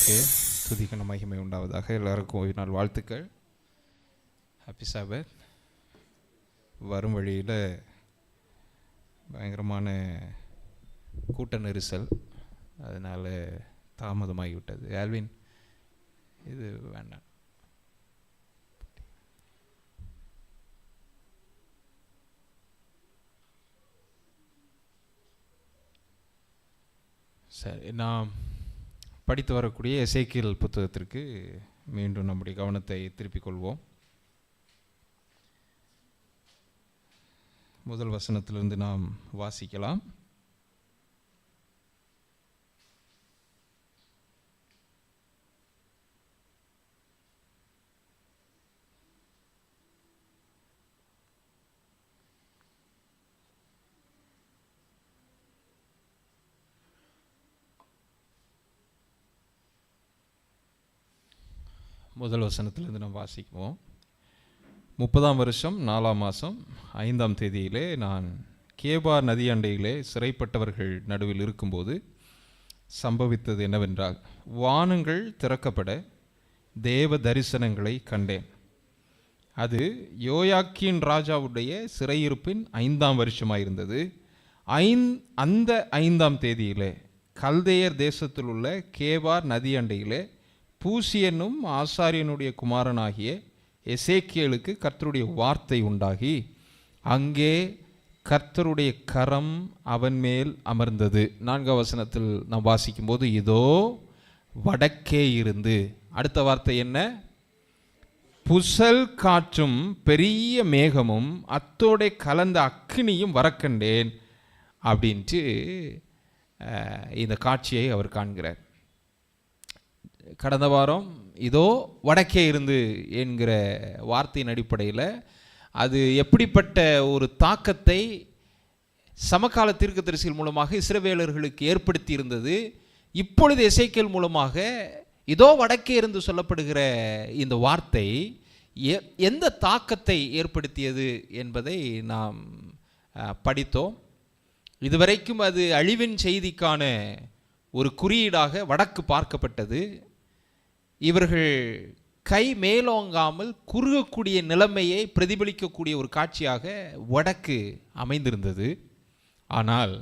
நாமத்திற்கு துதிக்கன மகிமை உண்டாவதாக. எல்லாருக்கும் ஒரு நாள் வாழ்த்துக்கள். ஹாப்பி சாபத் வரும் வழியில் பயங்கரமான கூட்ட நெரிசல். அதனால் தாமதமாகிவிட்டது. ஆல்வின் இது வேண்டாம். சரி நான் படித்து வரக்கூடிய எசேக்கியல் புத்தகத்திற்கு மீண்டும் நம்முடைய கவனத்தை திருப்பிக் கொள்வோம். முதல் வசனத்திலிருந்து நாம் வாசிக்கலாம். முதல் வசனத்திலேருந்து நம்ம வாசிக்குவோம். முப்பதாம் வருஷம் நாலாம் மாதம் ஐந்தாம் தேதியிலே நான் கேபார் நதி அண்டையிலே சிறைப்பட்டவர்கள் நடுவில் இருக்கும்போது சம்பவித்தது என்னவென்றால் வானங்கள் திறக்கப்பட தேவ தரிசனங்களை கண்டேன். அது யோயாக்கின் ராஜாவுடைய சிறையிருப்பின் ஐந்தாம் வருஷமாயிருந்தது. ஐந் அந்த ஐந்தாம் தேதியிலே கல்தேயர் தேசத்தில் உள்ள கேபார் நதி அண்டையிலே பூசி என்னும் ஆசாரியனுடைய குமாரனாகிய எசேக்கியலுக்கு கர்த்தருடைய வார்த்தை உண்டாகி அங்கே கர்த்தருடைய கரம் அவன் மேல் அமர்ந்தது. நான்காம் வசனத்தில் நாம் வாசிக்கும்போது இதோ வடக்கே இருந்து. அடுத்த வார்த்தை என்ன? புசல் காற்றும் பெரிய மேகமும் அத்தோட கலந்த அக்கினியும் வரக்கண்டேன் அப்படின்ட்டு இந்த காட்சியை அவர் காண்கிறார். கடந்த வாரம் இதோ வடக்கே இருந்து என்கிற வார்த்தையின் அடிப்படையில் அது எப்படிப்பட்ட ஒரு தாக்கத்தை சமகால தீர்க்கதரிசிகள் மூலமாக இஸ்ரவேலர்களுக்கு ஏற்படுத்தி இருந்தது இப்பொழுது இசைக்கல் மூலமாக இதோ வடக்கே இருந்து சொல்லப்படுகிற இந்த வார்த்தை எ- எந்த தாக்கத்தை ஏற்படுத்தியது என்பதை நாம் படித்தோம். இதுவரைக்கும் அது அழிவின் செய்திக்கான ஒரு குறியீடாக வடக்கு பார்க்கப்பட்டது. இவர்கள் கை மேலோங்காமல் குறுகக்கூடிய நிலைமையை பிரதிபலிக்கக்கூடிய ஒரு காட்சியாக வடக்கு அமைந்திருந்தது. ஆனால்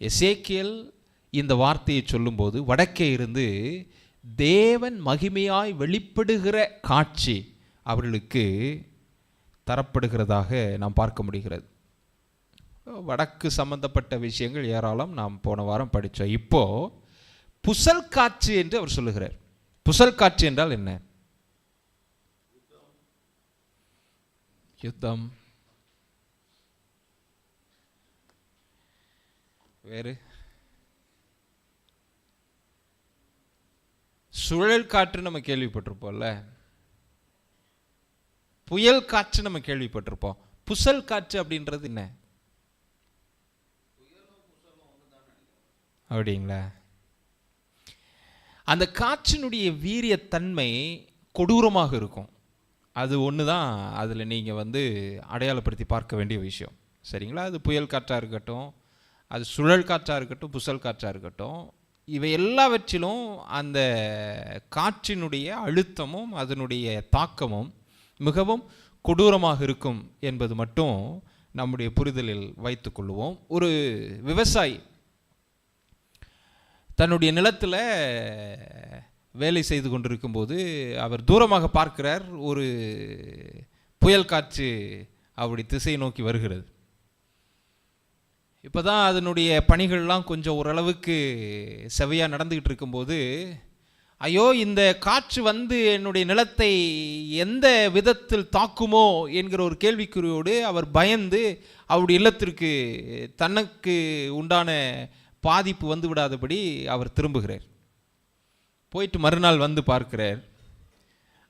எசேக்கியல் இந்த வார்த்தையை சொல்லும்போது வடக்கே இருந்து தேவன் மகிமையாய் வெளிப்படுகிற காட்சி அவர்களுக்கு தரப்படுகிறதாக நாம் பார்க்க முடிகிறது. வடக்கு சம்பந்தப்பட்ட விஷயங்கள் ஏராளம். நாம் போன வாரம் படித்தோம். இப்போது புசல் காட்சி என்று அவர் சொல்லுகிறார். புசல் காற்று என்றால் என்ன? யுத்தம். வேறு? சுழல் காற்று நம்ம கேள்விப்பட்டிருப்போம்ல. புயல் காற்று நம்ம கேள்விப்பட்டிருப்போம். புசல் காற்று அப்படின்றது என்ன? அப்படிங்களா? அந்த காற்றினுடைய வீரியத்தன்மை கொடூரமாக இருக்கும். அது ஒன்று தான் அதில் நீங்கள் வந்து அடையாளப்படுத்தி பார்க்க வேண்டிய விஷயம். சரிங்களா? அது புயல் காற்றாக இருக்கட்டும் அது சுழல் காற்றாக இருக்கட்டும் புசல் காற்றாக இருக்கட்டும் இவை எல்லாவற்றிலும் அந்த காற்றினுடைய அழுத்தமும் அதனுடைய தாக்கமும் மிகவும் கொடூரமாக இருக்கும் என்பது மட்டும் நம்முடைய புரிதலில் வைத்துக்கொள்வோம் ஒரு விவசாயி தன்னுடைய நிலத்தில் வேலை செய்து கொண்டிருக்கும்போது அவர் தூரமாக பார்க்கிறார். ஒரு புயல் காற்று அவருடைய திசையை நோக்கி வருகிறது. இப்போ தான் அதனுடைய பணிகள்லாம் கொஞ்சம் ஓரளவுக்கு செவையாக நடந்துக்கிட்டு இருக்கும்போது ஐயோ இந்த காற்று வந்து என்னுடைய நிலத்தை எந்த விதத்தில் தாக்குமோ என்கிற ஒரு கேள்விக்குறியோடு அவர் பயந்து அவருடைய இல்லத்திற்கு தனக்கு உண்டான பாதிப்பு வந்து விடாதபடி அவர் திரும்புகிறார். போயிட்டு மறுநாள் வந்து பார்க்கிறார்.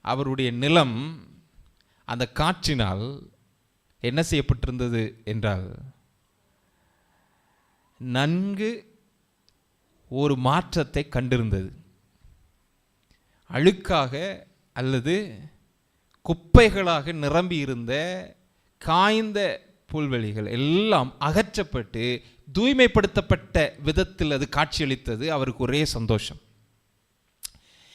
அவருடைய நிலம் அந்த காற்றினால் என்ன செய்யப்பட்டிருந்தது என்றால் நன்கு ஒரு மாற்றத்தை கண்டிருந்தது. அழுக்காக அல்லது குப்பைகளாக நிரம்பி இருந்த காய்ந்த புல்வெளிகள் எல்லாம் அகற்றப்பட்டு தூய்மைப்படுத்தப்பட்ட விதத்தில் அது காட்சியளித்தது. அவருக்கு ஒரே சந்தோஷம்.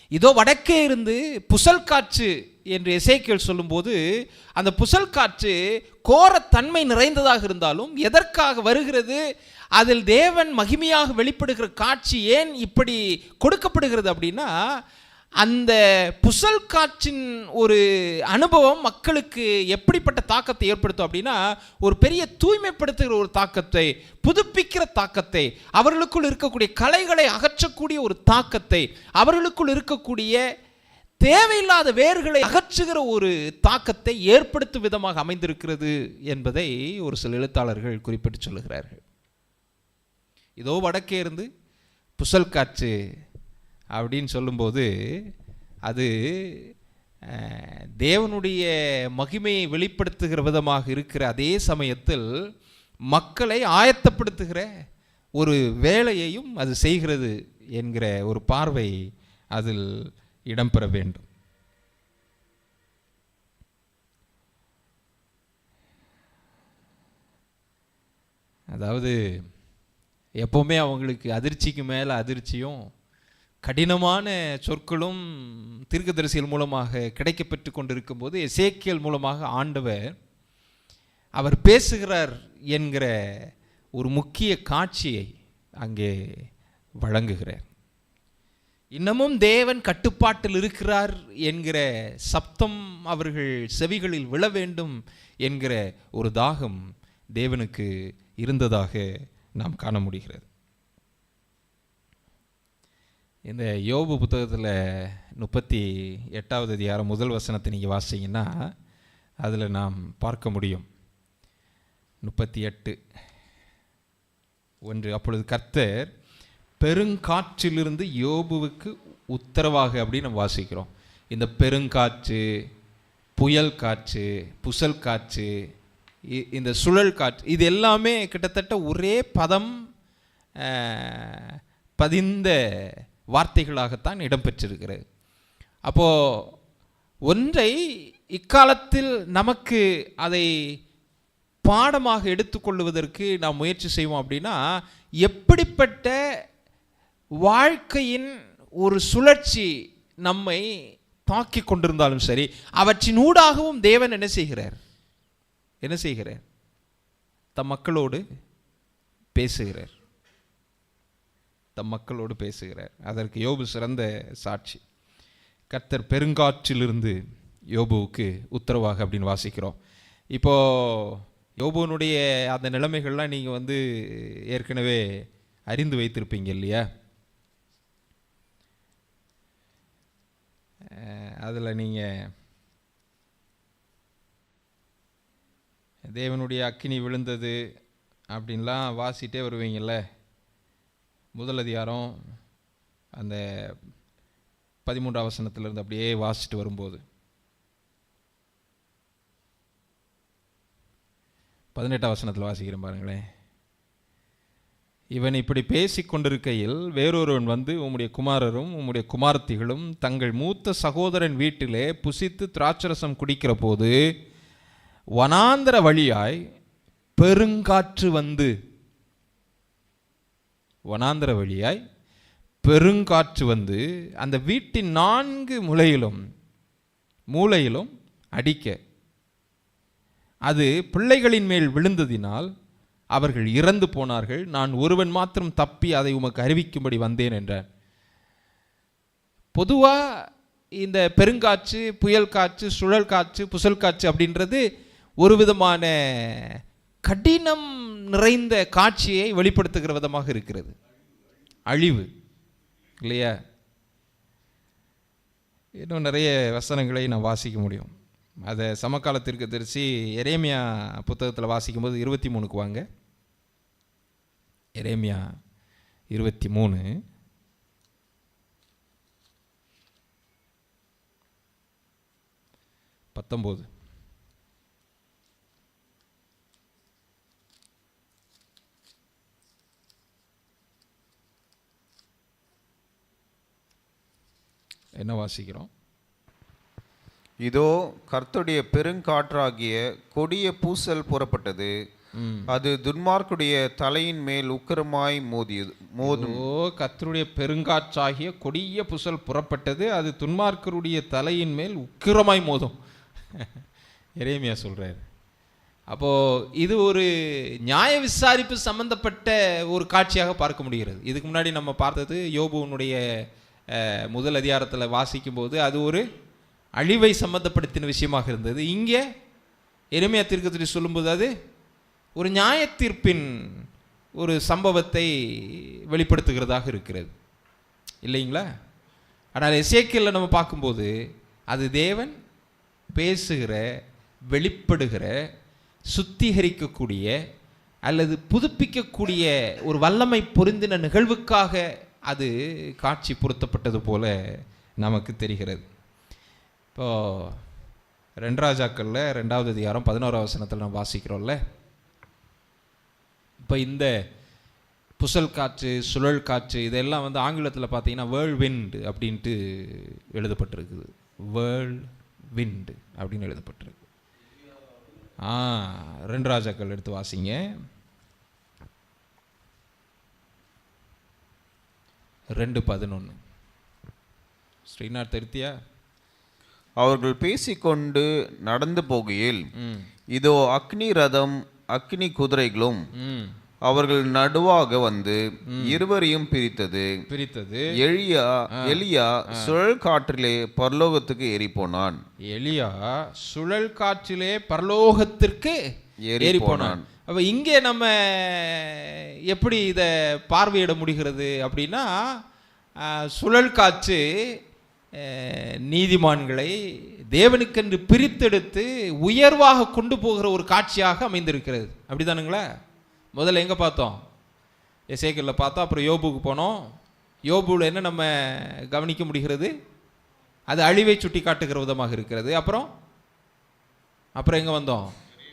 இதோ வடக்கே இருந்து புசல் காற்று என்று எசேக்கியேல் சொல்லும்போது அந்த புசல் காற்று கோரத்தன்மை நிறைந்ததாக இருந்தாலும் எதற்காக வருகிறது? அதில் தேவன் மகிமையாக வெளிப்படுகிற காட்சி ஏன் இப்படி கொடுக்கப்படுகிறது அப்படின்னா அந்த புசல் காற்றின் ஒரு அனுபவம் மக்களுக்கு எப்படிப்பட்ட தாக்கத்தை ஏற்படுத்தும் அப்படின்னா ஒரு பெரிய தூய்மைப்படுத்துகிற ஒரு தாக்கத்தை புதுப்பிக்கிற தாக்கத்தை அவர்களுக்குள் இருக்கக்கூடிய கலைகளை அகற்றக்கூடிய ஒரு தாக்கத்தை அவர்களுக்குள் இருக்கக்கூடிய தேவையில்லாத வேர்களை அகற்றுகிற ஒரு தாக்கத்தை ஏற்படுத்தும் விதமாக அமைந்திருக்கிறது என்பதை ஒரு சில எழுத்தாளர்கள் குறிப்பிட்டு சொல்லுகிறார்கள். இதோ வடக்கே இருந்து புசல் காற்று அப்படின்னு சொல்லும்போது அது தேவனுடைய மகிமையை வெளிப்படுத்துகிற விதமாக இருக்கிற அதே சமயத்தில் மக்களை ஆயத்தப்படுத்துகிற ஒரு வேலையையும் அது செய்கிறது என்கிற ஒரு பார்வை அதில் இடம்பெற வேண்டும். அதாவது எப்போவுமே அவங்களுக்கு அதிர்ச்சிக்கு மேலே அதிர்ச்சியும் கடினமான சொற்களும் தீர்க்கதரிசிகள் மூலமாக கிடைக்கப்பெற்று கொண்டிருக்கும் போது எசேக்கியல் மூலமாக ஆண்டவர் அவர் பேசுகிறார் என்கிற ஒரு முக்கிய காட்சியை அங்கே வழங்குகிறார். இன்னமும் தேவன் கட்டுப்பாட்டில் இருக்கிறார் என்கிற சப்தம் அவர்கள் செவிகளில் விழ வேண்டும் என்கிற ஒரு தாகம் தேவனுக்கு இருந்ததாக நாம் காண முடிகிறது. இந்த யோபு புத்தகத்தில் முப்பத்தி எட்டாவது அதிகாரம் முதல் வசனத்தை நீங்கள் வாசிங்கன்னா அதில் நாம் பார்க்க முடியும். முப்பத்தி எட்டு. ஒன்று அப்பொழுது கர்த்தர் பெருங்காற்றிலிருந்து யோபுவுக்கு உத்தரவாக அப்படின்னு நம்ம வாசிக்கிறோம். இந்த பெருங்காற்று புயல் காற்று புசல் காற்று இ- இந்த சுழல் காற்று இது எல்லாமே கிட்டத்தட்ட ஒரே பதம் பதிந்த வார்த்தைகளாகத்தான் இடம்பெற்றிருக்கிறது. அப்போது ஒன்றை இக்காலத்தில் நமக்கு அதை பாடமாக எடுத்துக்கொள்வதற்கு நாம் முயற்சி செய்வோம் அப்படின்னா எப்படிப்பட்ட வாழ்க்கையின் ஒரு சுழற்சி நம்மை தாக்கி கொண்டிருந்தாலும் சரி அவற்றின் ஊடாகவும் தேவன் என்ன செய்கிறார்? என்ன செய்கிறார்? தம் மக்களோடு பேசுகிறார். தம் மக்களோடு பேசுகிறார். அதற்கு யோபு சிறந்த சாட்சி. கர்த்தர் பெருங்காற்றிலிருந்து யோபுவுக்கு உத்தரவாக அப்படின்னு வாசிக்கிறோம். இப்போ யோபுவனுடைய அந்த நிலைமைகள்லாம் நீங்கள் வந்து ஏற்கனவே அறிந்து வைத்திருப்பீங்க இல்லையா? அதில் நீங்கள் தேவனுடைய அக்கினி விழுந்தது அப்படின்லாம் வாசிட்டே வருவீங்கள்ல முதல் அதிகாரம் அந்த பதிமூன்றாம் வசனத்திலிருந்து அப்படியே வாசிட்டு வரும்போது. பதினெட்டாம் வசனத்தில் வாசிக்கிறேன் பாருங்களேன். இவன் இப்படி பேசி கொண்டிருக்கையில் வேறொருவன் வந்து உம்முடைய குமாரரும் உம்முடைய குமார்த்திகளும் தங்கள் மூத்த சகோதரன் வீட்டிலே புசித்து திராட்சரசம் குடிக்கிற போது வனாந்திர வழியாய் பெருங்காற்று வந்து வனாந்தர வழியாய் பெருங்காற்று வந்து அந்த வீட்டின் நான்கு முலையிலும் மூலையிலும் அடிக்க. அது பிள்ளைகளின் மேல் விழுந்ததினால் அவர்கள் இறந்து போனார்கள். நான் ஒருவன் மாத்திரம் தப்பி அதை உமக்கு அறிவிக்கும்படி வந்தேன் என்றார் பொதுவாக இந்த பெருங்காற்று புயல் காற்று சுழல் காற்று புசல் காற்று அப்படின்றது ஒரு விதமான கடினம் நிறைந்த காட்சியை வெளிப்படுத்துகிற விதமாக இருக்கிறது. அழிவு. இல்லையா? இன்னும் நிறைய வசனங்களை நான் வாசிக்க முடியும். அதை சமகாலத்திற்கு தரிசி எரேமியா புத்தகத்தில் வாசிக்கும்போது இருபத்தி மூணுக்கு வாங்க. எரேமியா இருபத்தி மூணு. பத்தொம்போது. என்ன வாசிக்கிறோம்? இதோ கர்த்தருடைய பெருங்காற்றாகிய கொடிய பூசல் புறப்பட்டது. அது துன்மார்க்குடைய தலையின் மேல் உக்கிரமாய் மோதியது மோதும். ஓ கர்த்தருடைய பெருங்காற்றாகிய கொடிய புசல் புறப்பட்டது. அது துன்மார்க்கருடைய தலையின் மேல் உக்கிரமாய் மோதும். எரேமியா சொல்றாரு. அப்போ இது ஒரு நியாய விசாரிப்பு சம்பந்தப்பட்ட ஒரு காட்சியாக பார்க்க முடிகிறது. இதுக்கு முன்னாடி நம்ம பார்த்தது யோபுவனுடைய முதல் அதிகாரத்தில் வாசிக்கும் போது அது ஒரு அழிவை சம்மந்தப்படுத்தின விஷயமாக இருந்தது. இங்கே எளிமையாக தீர்க்கதரிசி சொல்லும்போது அது ஒரு நியாய தீர்ப்பின் ஒரு சம்பவத்தை வெளிப்படுத்துகிறதாக இருக்கிறது. இல்லைங்களா? ஆனால் இசைக்கில் நம்ம பார்க்கும்போது அது தேவன் பேசுகிற வெளிப்படுகிற சுத்திகரிக்கக்கூடிய அல்லது புதுப்பிக்கக்கூடிய ஒரு வல்லமை பொருந்தின நிகழ்வுக்காக அது காட்சி பொருத்தப்பட்டது போல நமக்கு தெரிகிறது. இப்போது ரெண்டராஜாக்களில் ரெண்டாவது அதிகாரம் பதினோராவது வசனத்தில் நம்ம வாசிக்கிறோம்ல. இப்போ இந்த புசல் காற்று சுழல் காற்று இதெல்லாம் வந்து ஆங்கிலத்தில் பார்த்தீங்கன்னா வேர்ல்ட் விண்ட் அப்படின்ட்டு எழுதப்பட்டிருக்குது. வேர்ல் விண்ட் அப்படின்னு எழுதப்பட்டிருக்கு. ஆ ரெண்டு ராஜாக்கள் எடுத்து வாசிங்க. ரெண்டு பதினொன்று ஸ்ரீநாத் திருத்தியா? அவர்கள் பேசிக்கொண்டு நடந்து போகையில் இதோ அக்னி ரதம் அக்னி குதிரைகளும் அவர்கள் நடுவாக வந்து இருவரையும் பிரித்தது. பிரித்தது. எளியா எலியா சுழல் காற்றிலே பரலோகத்துக்கு ஏறி போனான் எலியா சுழல் காற்றிலே பரலோகத்திற்கு ஏறி போனான். அப்ப இங்கே நம்ம எப்படி இதை பார்வையிட முடிகிறது அப்படின்னா சுழல் காற்று நீதிமான்களை தேவனுக்கென்று பிரித்தெடுத்து உயர்வாக கொண்டு போகிற ஒரு காட்சியாக அமைந்திருக்கிறது. அப்படிதானுங்களா? முதல்ல எங்கே பார்த்தோம்? எசேக்கில் பார்த்தோம் அப்புறம் யோபுக்கு போனோம். யோபுவில் என்ன நம்ம கவனிக்க முடிகிறது? அது அழிவை சுட்டி காட்டுகிற விதமாக இருக்கிறது. அப்புறம்? அப்புறம் எங்கே வந்தோம்?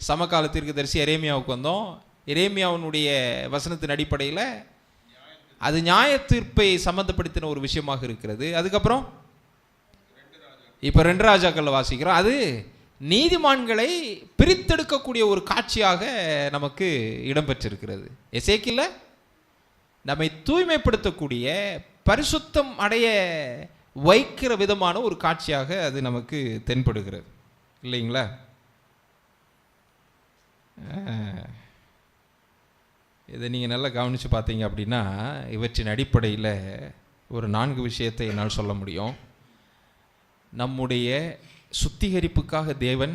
சமகாலத்திற்கு தரிசி எரேமியாவுக்கு வந்தோம். எரேமியாவினுடைய வசனத்தின் அடிப்படையில் அது நியாய தீர்ப்பை சம்மந்தப்படுத்தின ஒரு விஷயமாக இருக்கிறது. அதுக்கப்புறம் இப்போ ரெண்டு ராஜாக்களில் வாசிக்கிறோம். அது நீதிமான்களை பிரித்தெடுக்கக்கூடிய ஒரு காட்சியாக நமக்கு இடம்பெற்றிருக்கிறது. எசேக்கில் நம்மை தூய்மைப்படுத்தக்கூடிய பரிசுத்தம் அடைய வைக்கிற விதமான ஒரு காட்சியாக அது நமக்கு தென்படுகிறது. இல்லைங்களா? இதை நீங்கள் நல்லா கவனித்து பார்த்தீங்க அப்படின்னா இவற்றின் அடிப்படையில் ஒரு நான்கு விஷயத்தை என்னால் சொல்ல முடியும். நம்முடைய சுத்திகரிப்புக்காக தேவன்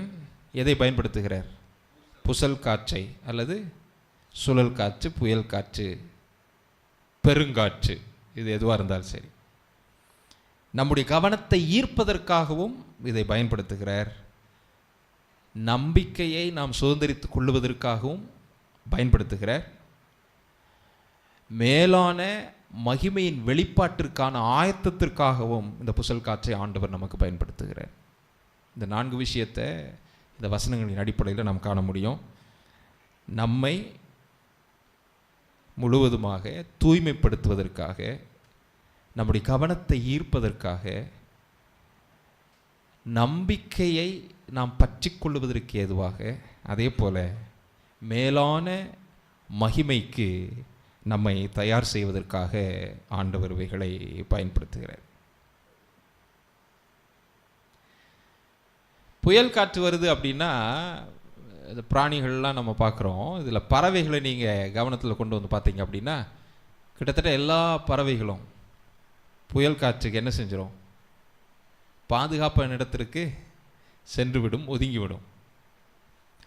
எதை பயன்படுத்துகிறார்? புசல் காற்றை அல்லது சுழல் காற்று புயல் காற்று பெருங்காற்று இது எதுவாக இருந்தாலும் சரி. நம்முடைய கவனத்தை ஈர்ப்பதற்காகவும் இதை பயன்படுத்துகிறார். நம்பிக்கையை நாம் சுதந்திரித்துக் கொள்ளுவதற்காகவும் பயன்படுத்துகிறார். மேலான மகிமையின் வெளிப்பாட்டிற்கான ஆயத்தத்திற்காகவும் இந்த புசல் காற்றை ஆண்டவர் நமக்கு பயன்படுத்துகிறார். இந்த நான்கு விஷயத்தை இந்த வசனங்களின் அடிப்படையில் நாம் காண முடியும். நம்மை முழுவதுமாக தூய்மைப்படுத்துவதற்காக நம்முடைய கவனத்தை ஈர்ப்பதற்காக நம்பிக்கையை நாம் பற்றிக் கொள்வதற்கு ஏதுவாக அதே போல் மேலான மகிமைக்கு நம்மை தயார் செய்வதற்காக ஆண்டவர் இவைகளை பயன்படுத்துகிறார். புயல் காற்று வருது அப்படின்னா இந்த பிராணிகள்லாம் நம்ம பார்க்குறோம். இதில் பறவைகளை நீங்கள் கவனத்தில் கொண்டு வந்து பார்த்தீங்க அப்படின்னா கிட்டத்தட்ட எல்லா பறவைகளும் புயல் காற்றுக்கு என்ன செஞ்சிடும் பாதுகாப்பான இடத்திற்கு சென்றுவிடும் ஒதுங்கிவிடும்.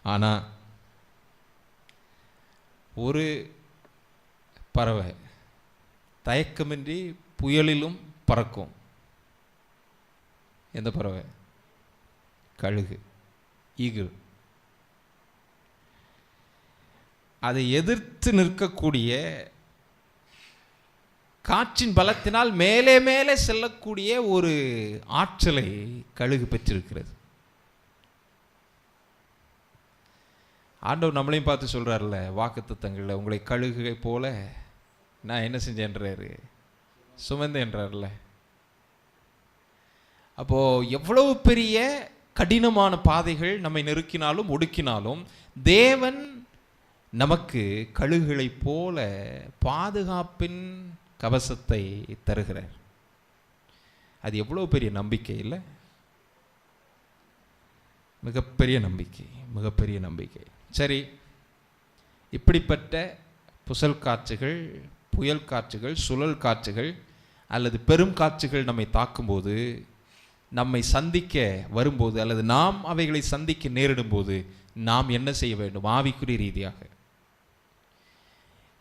ஆனால் ஒரு பறவை தயக்கமின்றி புயலிலும் பறக்கும். எந்த பறவை? கழுகு ஈகிள். அதை எதிர்த்து நிற்கக்கூடிய காற்றின் பலத்தினால் மேலே மேலே செல்லக்கூடிய ஒரு ஆற்றலை கழுகு பெற்றிருக்கிறது. ஆண்டவர் நம்மளையும் பார்த்து சொல்றாருல்ல வாக்குத்தங்களில் உங்களை கழுகுகை போல நான் என்ன செஞ்சேன்றாரு? சுமந்தேன்றார்ல அப்போது எவ்வளவு பெரிய கடினமான பாதைகள் நம்மை நெருக்கினாலும் ஒடுக்கினாலும் தேவன் நமக்கு கழுகுகளைப் போல பாதுகாப்பின் கவசத்தை தருகிறார். அது எவ்வளோ பெரிய நம்பிக்கை இல்லை? மிகப்பெரிய நம்பிக்கை மிகப்பெரிய நம்பிக்கை. சரி. இப்படிப்பட்ட புசல் காற்றுகள் புயல் காற்றுகள் சுழல் காற்றுகள் அல்லது பெரும் காற்றுகள் நம்மை தாக்கும்போது நம்மை சந்திக்க வரும்போது அல்லது நாம் அவைகளை சந்திக்க நேரிடும்போது நாம் என்ன செய்ய வேண்டும்? ஆவிக்குரிய ரீதியாக.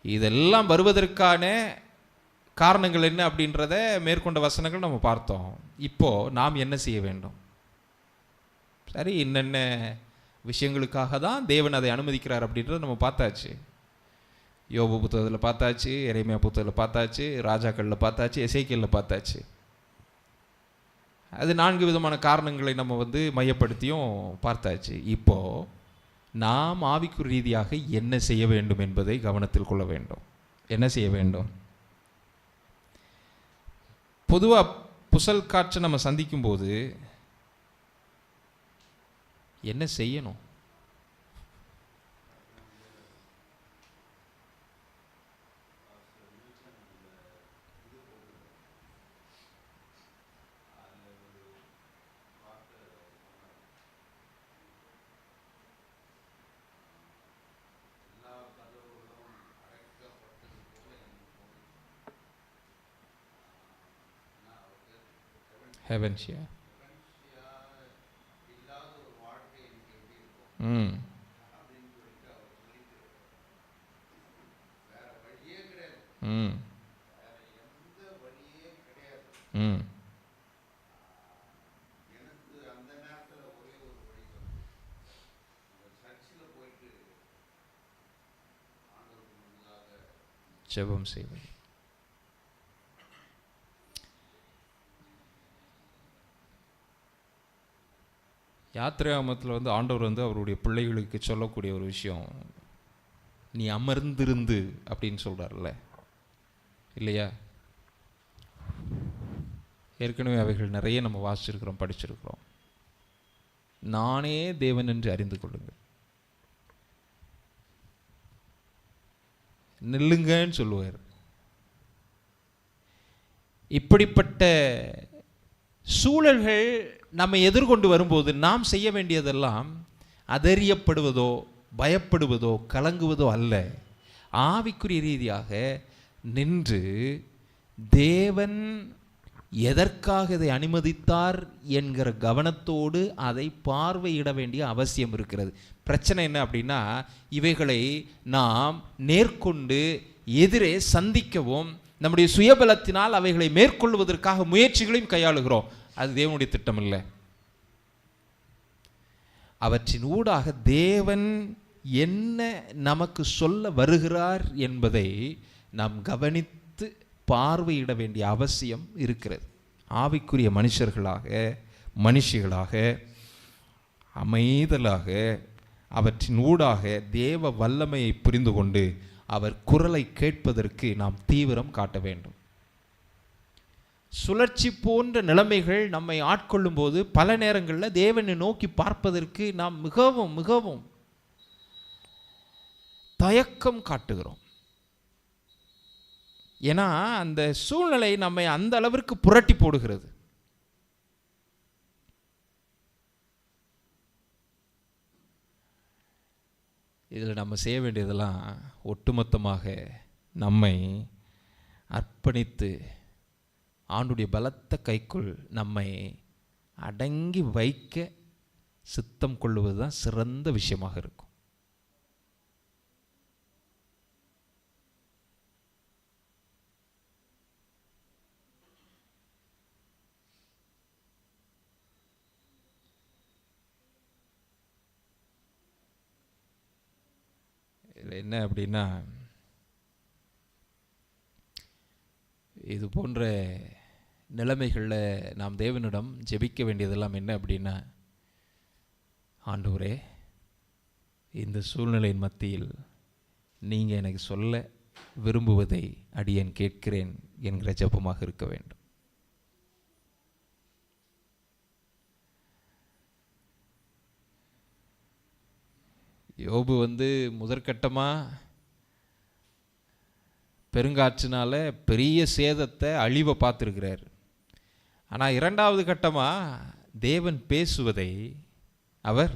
இதெல்லாம் வருவதற்கான காரணங்கள் என்ன அப்படின்றத மேற்கொண்ட வசனங்கள் நம்ம பார்த்தோம். இப்போ நாம் என்ன செய்ய வேண்டும்? சரி என்னென்ன விஷயங்களுக்காக தான் தேவன் அதை அனுமதிக்கிறார் அப்படின்றத நம்ம பார்த்தாச்சு. யோபு புத்தகத்தில் பார்த்தாச்சு இறைமையா புத்தகத்தில் பார்த்தாச்சு ராஜாக்களில் பார்த்தாச்சு இசைக்கல்ல பார்த்தாச்சு. அது நான்கு விதமான காரணங்களை நம்ம வந்து மையப்படுத்தியும் பார்த்தாச்சு. இப்போது நாம் ஆவிக்குரிய ரீதியாக என்ன செய்ய வேண்டும் என்பதை கவனத்தில் கொள்ள வேண்டும். என்ன செய்ய வேண்டும்? பொதுவாக புசல் காற்றை நம்ம சந்திக்கும்போது என்ன செய்யணும் ஹெவன்ஷியா ம். ம். ம். ஜெபம் செய்வது யாத்திரையாமத்தில் வந்து ஆண்டவர் வந்து அவருடைய பிள்ளைகளுக்கு சொல்லக்கூடிய ஒரு விஷயம். நீ அமர்ந்திருந்து அப்படின்னு சொல்கிறார்ல இல்லையா? ஏற்கனவே அவைகள் நிறைய நம்ம வாசிச்சிருக்கிறோம் படிச்சிருக்கிறோம். நானே தேவன் என்று அறிந்து கொள்ளுங்கள். நில்லுங்கன்னு சொல்லுவார். இப்படிப்பட்ட சூழல்கள் நம்மை எதிர்கொண்டு வரும்போது நாம் செய்ய வேண்டியதெல்லாம் அதறியப்படுவதோ பயப்படுவதோ கலங்குவதோ அல்ல. ஆவிக்குரிய ரீதியாக நின்று தேவன் எதற்காக இதை அனுமதித்தார் என்கிற கவனத்தோடு அதை பார்வையிட வேண்டிய அவசியம் இருக்கிறது. பிரச்சனை என்ன அப்படின்னா இவைகளை நாம் நேர்கொண்டு எதிரே சந்திக்கவும் நம்முடைய சுயபலத்தினால் அவைகளை மேற்கொள்வதற்காக முயற்சிகளையும் கையாளுகிறோம். அது தேவனுடைய திட்டம் இல்லை அவற்றின் ஊடாக தேவன் என்ன நமக்கு சொல்ல வருகிறார் என்பதை நாம் கவனித்து பார்வையிட வேண்டிய அவசியம் இருக்கிறது. ஆவிக்குரிய மனுஷர்களாக மனுஷிகளாக அமைதலாக அவற்றின் ஊடாக தேவ வல்லமையை புரிந்து கொண்டு அவர் குரலை கேட்பதற்கு நாம் தீவிரம் காட்ட வேண்டும். சுழற்சி போன்ற நிலைமைகள் நம்மை ஆட்கொள்ளும் போது பல நேரங்களில் தேவனை நோக்கி பார்ப்பதற்கு நாம் மிகவும் மிகவும் தயக்கம் காட்டுகிறோம். ஏன்னா அந்த சூழ்நிலை நம்மை அந்த அளவிற்கு புரட்டி போடுகிறது. இதில் நம்ம செய்ய வேண்டியதெல்லாம் ஒட்டுமொத்தமாக நம்மை அர்ப்பணித்து ஆண்டுடைய பலத்த கைக்குள் நம்மை அடங்கி வைக்க சித்தம் கொள்வது தான் சிறந்த விஷயமாக இருக்கும். இதில் என்ன அப்படின்னா இது போன்ற நிலைமைகளில் நாம் தேவனிடம் ஜெபிக்க வேண்டியதெல்லாம் என்ன அப்படின்னா ஆண்டவரே இந்த சூழ்நிலையின் மத்தியில் நீங்கள் எனக்கு சொல்ல விரும்புவதை அடியேன் கேட்கிறேன் என்கிற ஜபமாக இருக்க வேண்டும். யோபு வந்து முதற்கட்டமாக பெருங்காற்றினால பெரிய சேதத்தை அழிவை பார்த்துருக்கிறார். ஆனால் இரண்டாவது கட்டமாக தேவன் பேசுவதை அவர்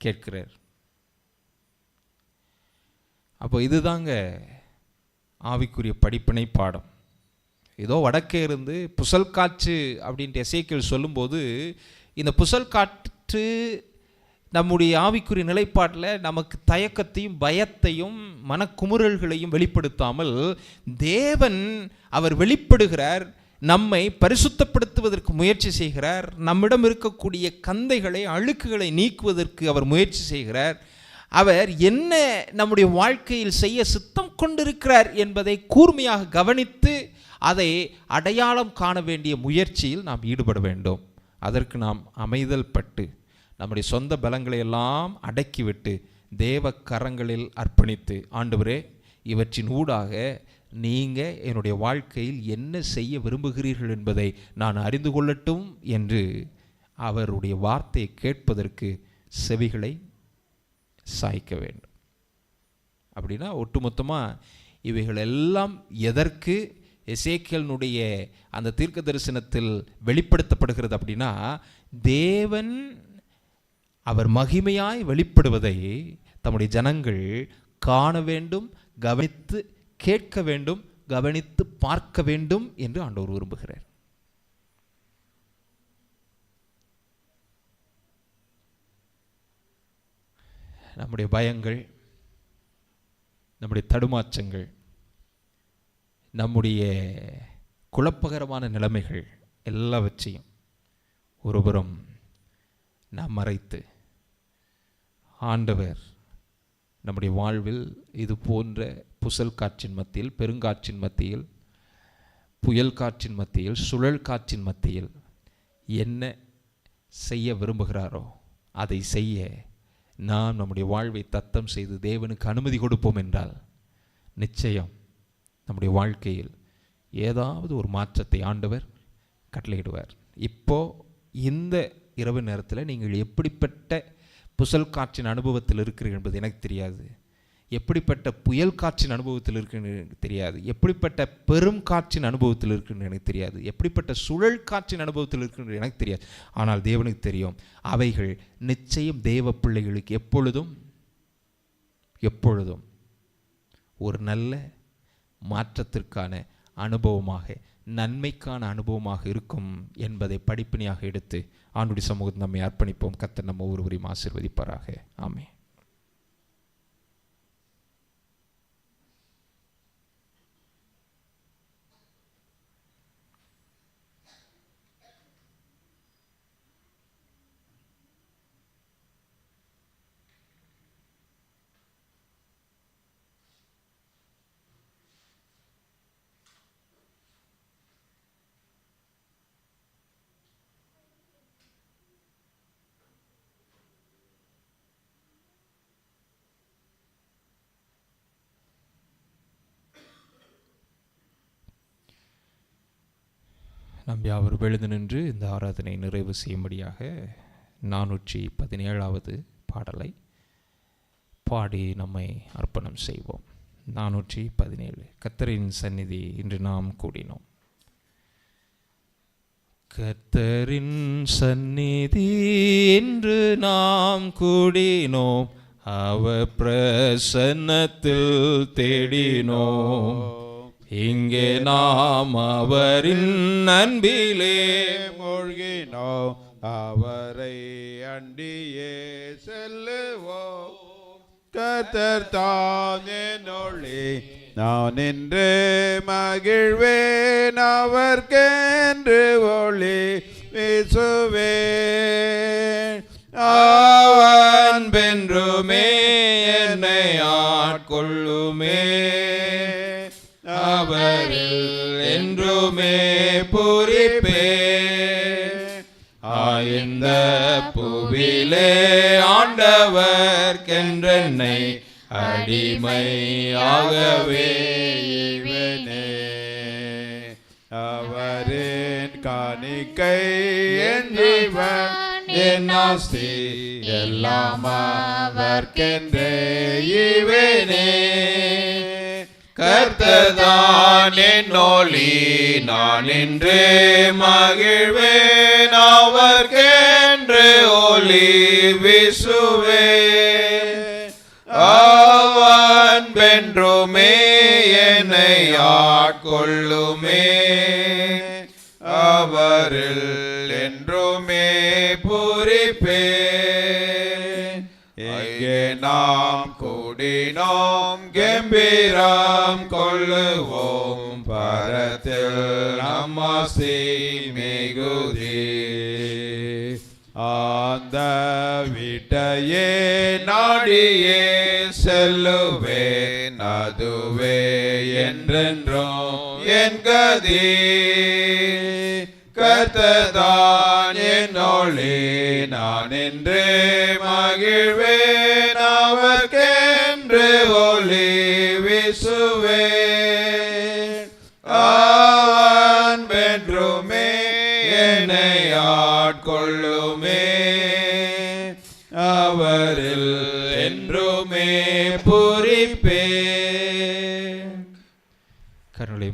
கேட்கிறார். அப்போ இதுதாங்க ஆவிக்குரிய படிப்பினை பாடம். ஏதோ வடக்கே இருந்து புசல் காற்று அப்படின்ட்டு எசேக்கியல் சொல்லும்போது இந்த புசல் காற்று நம்முடைய ஆவிக்குரிய நிலைப்பாட்டில் நமக்கு தயக்கத்தையும் பயத்தையும் மனக்குமுறல்களையும் வெளிப்படுத்தாமல் தேவன் அவர் வெளிப்படுகிறார் நம்மை பரிசுத்தப்படுத்துவதற்கு முயற்சி செய்கிறார். நம்மிடம் இருக்கக்கூடிய கந்தைகளை அழுக்குகளை நீக்குவதற்கு அவர் முயற்சி செய்கிறார். அவர் என்ன நம்முடைய வாழ்க்கையில் செய்ய சித்தம் கொண்டிருக்கிறார் என்பதை கூர்மையாக கவனித்து அதை அடையாளம் காண வேண்டிய முயற்சியில் நாம் ஈடுபட வேண்டும். அதற்கு நாம் அமைதல் பட்டு நம்முடைய சொந்த பலங்களை எல்லாம் அடக்கிவிட்டு தேவ கரங்களில் அர்ப்பணித்து ஆண்டவரே இவற்றின் ஊடாக நீங்கள் என்னுடைய வாழ்க்கையில் என்ன செய்ய விரும்புகிறீர்கள் என்பதை நான் அறிந்து கொள்ளட்டும் என்று அவருடைய வார்த்தையை கேட்பதற்கு செவிகளை சாய்க்க வேண்டும். அப்படின்னா ஒட்டுமொத்தமாக இவைகள் எல்லாம் எதற்கு? எசேக்கியலினுடைய அந்த தீர்க்க தரிசனத்தில் வெளிப்படுத்தப்படுகிறது அப்படின்னா தேவன் அவர் மகிமையாய் வெளிப்படுவதை தம்முடைய ஜனங்கள் காண வேண்டும் கவனித்து கேட்க வேண்டும் கவனித்து பார்க்க வேண்டும் என்று ஆண்டவர் விரும்புகிறார். நம்முடைய பயங்கள் நம்முடைய தடுமாற்றங்கள் நம்முடைய குழப்பகரமான நிலைமைகள் எல்லாவற்றையும் ஒருபுறம் நாம் மறைத்து ஆண்டவர் நம்முடைய வாழ்வில் இது போன்ற புசல் காற்றின் மத்தியில் பெருங்காற்றின் மத்தியில் புயல் காற்றின் மத்தியில் சுழல் காற்றின் மத்தியில் என்ன செய்ய விரும்புகிறாரோ அதை செய்ய நாம் நம்முடைய வாழ்வை தத்தம் செய்து தேவனுக்கு அனுமதி கொடுப்போம் என்றால் நிச்சயம் நம்முடைய வாழ்க்கையில் ஏதாவது ஒரு மாற்றத்தை ஆண்டவர் கட்டளையிடுவார். இப்போ இந்த இரவு நேரத்தில் நீங்கள் எப்படிப்பட்ட புசல் காற்றின் அனுபவத்தில் இருக்கிறீர்கள் என்பது எனக்கு தெரியாது. எப்படிப்பட்ட புயல் காற்றின் அனுபவத்தில் இருக்குன்னு எனக்கு தெரியாது. எப்படிப்பட்ட பெரும் காற்றின் அனுபவத்தில் இருக்குன்னு எனக்கு தெரியாது. எப்படிப்பட்ட சுழல் காற்றின் அனுபவத்தில் இருக்குன்னு எனக்கு தெரியாது. ஆனால் தேவனுக்கு தெரியும் அவைகள் நிச்சயம் தேவ பிள்ளைகளுக்கு எப்பொழுதும் எப்பொழுதும் ஒரு நல்ல மாற்றத்திற்கான அனுபவமாக நன்மைக்கான அனுபவமாக இருக்கும் என்பதை படிப்பினையாக எடுத்து ஆண்டுடைய சமூகத்தை நம்மை அர்ப்பணிப்போம். கத்தர் நம்ம ஒருவரையும் ஆசிர்வதிப்பாராக. ஆமே நம் யாவர் எழுந்து நின்று இந்த ஆராதனை நிறைவு செய்யும்படியாக நானூற்றி பதினேழாவது பாடலை பாடி நம்மை அர்ப்பணம் செய்வோம். நானூற்றி பதினேழு. கத்தரின் சந்நிதி இன்று நாம் கூடினோம். கத்தரின் சந்நிதி இன்று நாம் கூடினோம். அவ பிரசன்னத்தில் தேடினோம். இங்கே நாம் அவரின் அன்பிலே மூழ்கினோம் அவரை அண்டியே செல்லுவோம். கத்தர் தானே நொழி நான் நின்று மகிழ்வேன். அவர்க்கென்று ஒளி வீசுவேன். அவன் வென்றுமே என்னை ஆட்கொள்ளுமே. கோவிலே ஆண்டவர் கென்றென்னை அடிமையாகவே இவனே. அவரின் காணிக்கை என் என் ஆஸ்தி எல்லாம் அவர்க்கென்றே இவேனே. கர்த்ததான் என் ஒளி நான் இன்று மகிழ்வேன். அவர் ஒளி விசுவே. அவன் வென்றுமே என்னை ஆட்கொள்ளுமே. அவரில் என்றுமே பூரிப்பேன் எங்கே நாம் கூடினோம் கெம்பீரம் கொள்ளுவோம். பரத்தில் நம்மாசி மிகுதி. ஆந்த வீட்டையே நாடியே செல்லுவேன் அதுவே என்றென்றும் என் கதி. கர்த்ததான் என் ஒளி நான் என்றே மகிழ்வே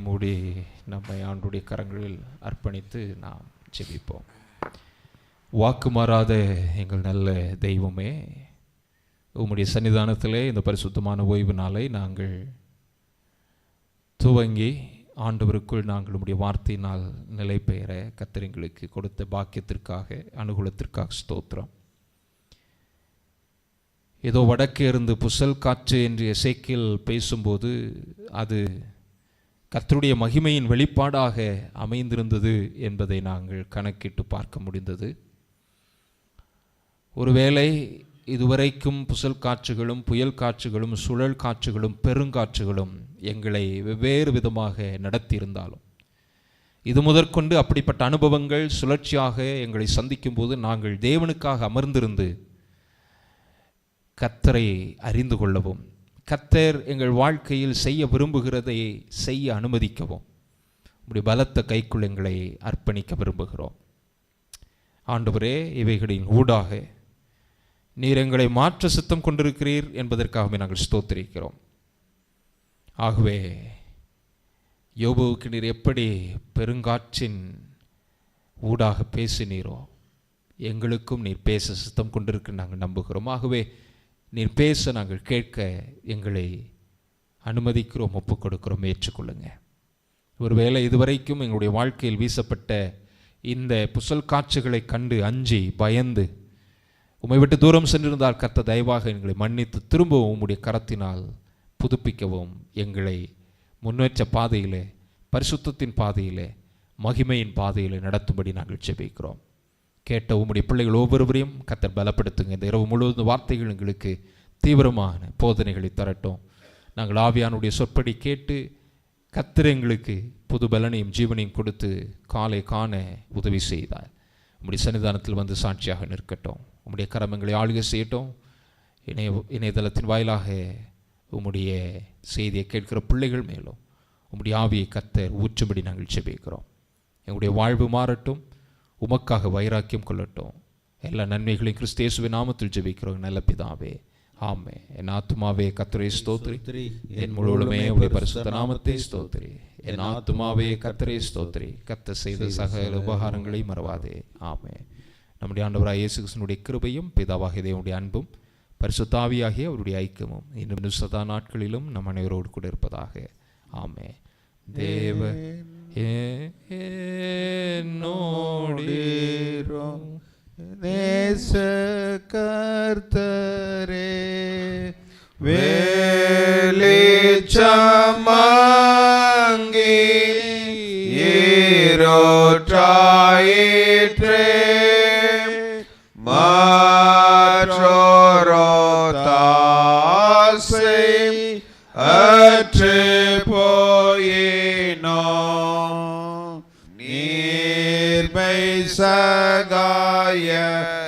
மூடி நம்மை ஆண்டுடைய கரங்களில் அர்ப்பணித்து நாம் ஜெபிப்போம். வாக்கு மாறாத எங்கள் நல்ல தெய்வமே உம்முடைய சன்னிதானத்திலே இந்த பரிசுத்தமான ஓய்வு நாளை நாங்கள் துவங்கி ஆண்டவருக்குள் நாங்கள் உம்முடைய வார்த்தையினால் நிலை பெயர கத்திரங்களுக்கு கொடுத்த பாக்கியத்திற்காக அனுகூலத்திற்காக ஸ்தோத்திரம். ஏதோ வடக்கே இருந்து புசல் காற்று என்று இசைக்கில் பேசும்போது அது கர்த்தருடைய மகிமையின் வெளிப்பாடாக அமைந்திருந்தது என்பதை நாங்கள் கணக்கிட்டு பார்க்க முடிந்தது. ஒருவேளை இதுவரைக்கும் புசல் காற்றுகளும் புயல் காற்றுகளும் சுழல் காற்றுகளும் பெருங்காற்றுகளும் எங்களை வெவ்வேறு விதமாக நடத்தியிருந்தாலும் இது முதற்கொண்டு அப்படிப்பட்ட அனுபவங்கள் சுழற்சியாக எங்களை சந்திக்கும்போது நாங்கள் தேவனுக்காக அமர்ந்திருந்து கத்தரை அறிந்து கொள்ளவும் கத்தர் எங்கள் வாழ்க்கையில் செய்ய விரும்புகிறதை செய்ய அனுமதிக்கவும். உடைய பலத்த கைக்குள் எங்களை அர்ப்பணிக்க விரும்புகிறோம். ஆண்டவரே இவைகளின் ஊடாக நீர் எங்களை மாற்ற சித்தம் கொண்டிருக்கிறீர் என்பதற்காகவே நாங்கள் ஸ்தோத்திரிக்கிறோம். ஆகவே யோபுவுக்கு நீர் எப்படி பெருங்காற்றின் ஊடாக பேசினீரோ எங்களுக்கும் நீர் பேச சித்தம் கொண்டிருக்கு நாங்கள் நம்புகிறோம். ஆகவே நீர் பேச நாங்கள் கேட்க எங்களை அனுமதிக்கிறோம் ஒப்புக் கொடுக்கிறோம் ஏற்றுக்கொள்ளுங்க. ஒருவேளை இதுவரைக்கும் எங்களுடைய வாழ்க்கையில் வீசப்பட்ட இந்த புசல் காட்சிகளை கண்டு அஞ்சி பயந்து உமை விட்டு தூரம் சென்றிருந்தால் கர்த்த தயவாக எங்களை மன்னித்து திரும்பவும் உம்முடைய கரத்தினால் புதுப்பிக்கவும் எங்களை முன்னேற்ற பாதையிலே பரிசுத்தத்தின் பாதையிலே மகிமையின் பாதையிலே நடத்தும்படி நாங்கள் செபிக்கிறோம் கேட்ட உம்முடைய பிள்ளைகள் ஒவ்வொருவரையும் கத்தர் பலப்படுத்துங்க. இந்த இரவு முழுவதும் வார்த்தைகள் எங்களுக்கு தீவிரமான போதனைகளை தரட்டும். நாங்கள் ஆவியானுடைய சொற்படி கேட்டு கத்தர் எங்களுக்கு புது பலனையும் ஜீவனையும் கொடுத்து காலை காண உதவி செய்தார். உம்முடைய சன்னிதானத்தில் வந்து சாட்சியாக நிற்கட்டும். உம்முடைய கரமங்களை ஆளுகை செய்யட்டும். இணைய இணையதளத்தின் வாயிலாக உம்முடைய செய்தியை கேட்கிற பிள்ளைகள் மேலும் உம்முடைய ஆவியை கத்தர் ஊற்றும்படி நாங்கள் செபிக்கிறோம் எங்களுடைய வாழ்வு மாறட்டும். உமக்காக வைராக்கியம் கொள்ளட்டும். எல்லா நன்மைகளையும் கிறிஸ்தேசுவின் நாமத்தில் ஜெபிக்கிறோம். நல்ல பிதாவே ஆமே என் ஆத்துமாவே கத்தரை ஸ்தோத்திரி என் முழுவதுமே உடைய பரிசுத்த நாமத்தை ஸ்தோத்திரி என் ஆத்துமாவே கத்தரை ஸ்தோத்திரி கத்த செய்த சகல உபகாரங்களை மறவாதே. ஆமே நம்முடைய ஆண்டவராக இயேசு கிறிஸ்தனுடைய கிருபையும் பிதாவாகிய தேவனுடைய அன்பும் பரிசுத்தாவியாகிய அவருடைய ஐக்கியமும் இன்னும் சதா நாட்களிலும் நம் அனைவரோடு கூட இருப்பதாக. ஆமே தேவ ஏ- என்னோடிரும் நேச கர்த்தரே வெளிச்சமங்கி ஈரோற்றாயிற்றே Yeah.